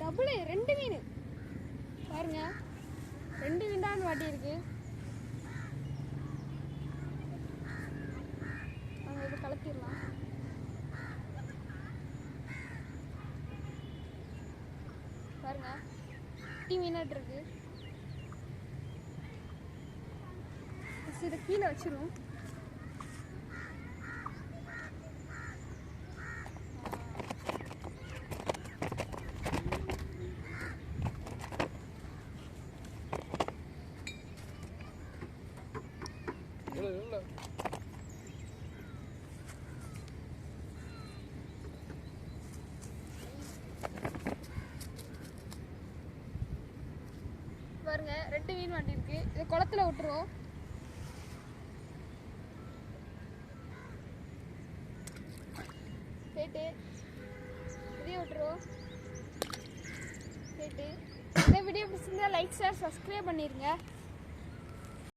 Double ரெண்டு மீன். பாருங்க. ரெண்டு விண்டான் வாட்டி இருக்கு. நம்ம இது கலத்திடலாம். பாருங்க. குட்டி மீனாட்டு இருக்கு. இதை கீழே வச்சிரும். பாருங்க ரெண்டு மீன் வண்டி இருக்கு. இது குளத்துல விட்டுருவோம். போயிட்டு இதையும் விட்டுருவோம். போயிட்டு இந்த வீடியோ பிடிச்சிருந்தா லைக் ஷேர் சப்ஸ்கிரைப் பண்ணிருங்க.